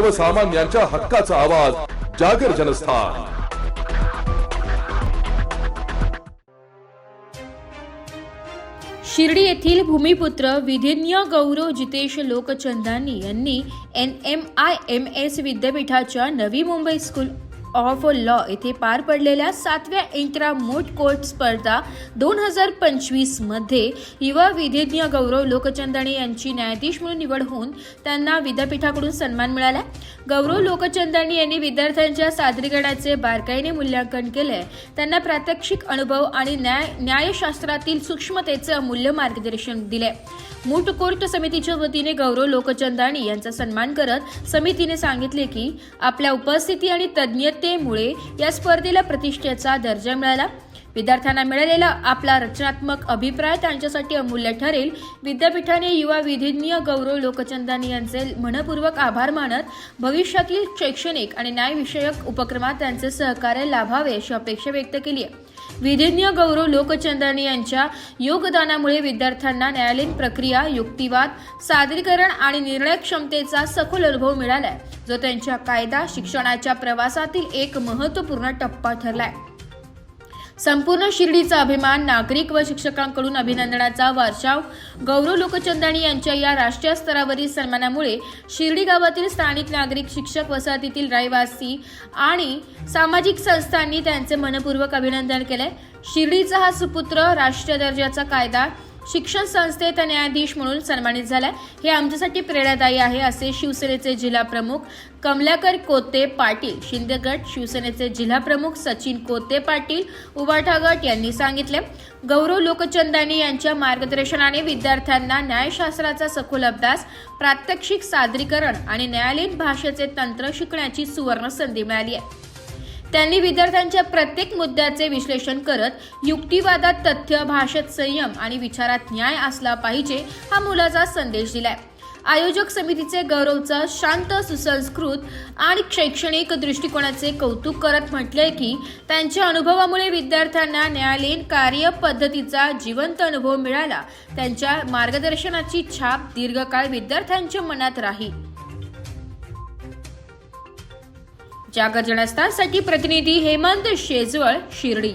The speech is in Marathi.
सर्वसामान्यांच्या हक्काचा आवाज जागर जनस्थान. शिर्डी येथील भूमिपुत्र विधिज्ञ गौरव जितेश लोकचंदानी यांनी N M I M S विद्यापीठाच्या Navi Mumbai school of law येथे पार पडलेल्या सातव्या इंट्रा मोट कोर्ट स्पर्धा दोन हजार पंचवीसमध्ये युवा विधिज्ञ गौरव लोकचंदानी यांची न्यायाधीश म्हणून निवड होऊन त्यांना विद्यापीठाकडून सन्मान मिळाला. गौरव लोकचंदानी यांनी विद्यार्थ्यांच्या सादरीकरणाचे बारकाईने मूल्यांकन केले त्यांना प्रात्यक्षिक अनुभव आणि न्याय न्यायशास्त्रातील सूक्ष्मतेचं अमूल्य मार्गदर्शन दिले मूट कोर्ट समितीच्या वतीने गौरव लोकचंदानी यांचा सन्मान करत समितीने सांगितले की आपल्या उपस्थिती आणि तज्ज्ञतेमुळे या स्पर्धेला प्रतिष्ठेचा दर्जा मिळाला. विद्यार्थ्यांना मिळालेला आपला रचनात्मक अभिप्राय त्यांच्यासाठी अमूल्य ठरेल. विद्यापीठाने युवा विधिज्ञ गौरव लोकचंदानी यांचे मनपूर्वक आभार मानत भविष्यातील शैक्षणिक आणि न्यायविषयक उपक्रमात त्यांचे सहकार्य लाभावे अशी अपेक्षा व्यक्त केली आहे. विधिज्ञ गौरव लोकचंदानी यांच्या योगदानामुळे विद्यार्थ्यांना न्यायालयीन प्रक्रिया युक्तिवाद सादरीकरण आणि निर्णय क्षमतेचा सखोल अनुभव मिळालाय जो त्यांच्या कायदा शिक्षणाच्या प्रवासातील एक महत्त्वपूर्ण टप्पा ठरलाय. संपूर्ण शिर्डीचा अभिमान नागरिक व शिक्षकांकडून अभिनंदनाचा वर्षाव गौरव लोकचंदानी यांच्या या राष्ट्रीय स्तरावरील सन्मानामुळे शिर्डी गावातील स्थानिक नागरिक शिक्षक वसाहतीतील रहिवासी आणि सामाजिक संस्थांनी त्यांचे मनपूर्वक अभिनंदन केले शिर्डीचा हा सुपुत्र राष्ट्रीय दर्जाचा कायदा शिक्षण संस्थेत न्यायाधीश म्हणून सन्मानित झालाय. हे आमच्यासाठी प्रेरणादायी आहे असे शिवसेनेचे जिल्हा प्रमुख कमलाकर कोते पाटील शिंदे गट शिवसेनेचे जिल्हा प्रमुख सचिन कोते पाटील उबाठा गट यांनी सांगितले. गौरव लोकचंदानी यांच्या मार्गदर्शनाने विद्यार्थ्यांना न्यायशास्त्राचा सखोल अभ्यास प्रात्यक्षिक सादरीकरण आणि न्यायालयीन भाषेचे तंत्र शिकण्याची सुवर्ण संधी मिळाली आहे. त्यांनी विद्यार्थ्यांच्या प्रत्येक मुद्द्याचे विश्लेषण करत युक्तिवादात तथ्य भाषेत संयम आणि विचारात न्याय असला पाहिजे हा मुलाचा संदेश दिलाय. आयोजक समितीचे गौरवचा शांत सुसंस्कृत आणि शैक्षणिक दृष्टिकोनाचे कौतुक करत म्हटले की त्यांच्या अनुभवामुळे विद्यार्थ्यांना न्यायालयीन कार्यपद्धतीचा जिवंत अनुभव मिळाला. त्यांच्या मार्गदर्शनाची छाप दीर्घकाळ विद्यार्थ्यांच्या मनात राहील जागर जनस्थानसाठी प्रतिनिधी हेमंत शेजवळ शिर्डी.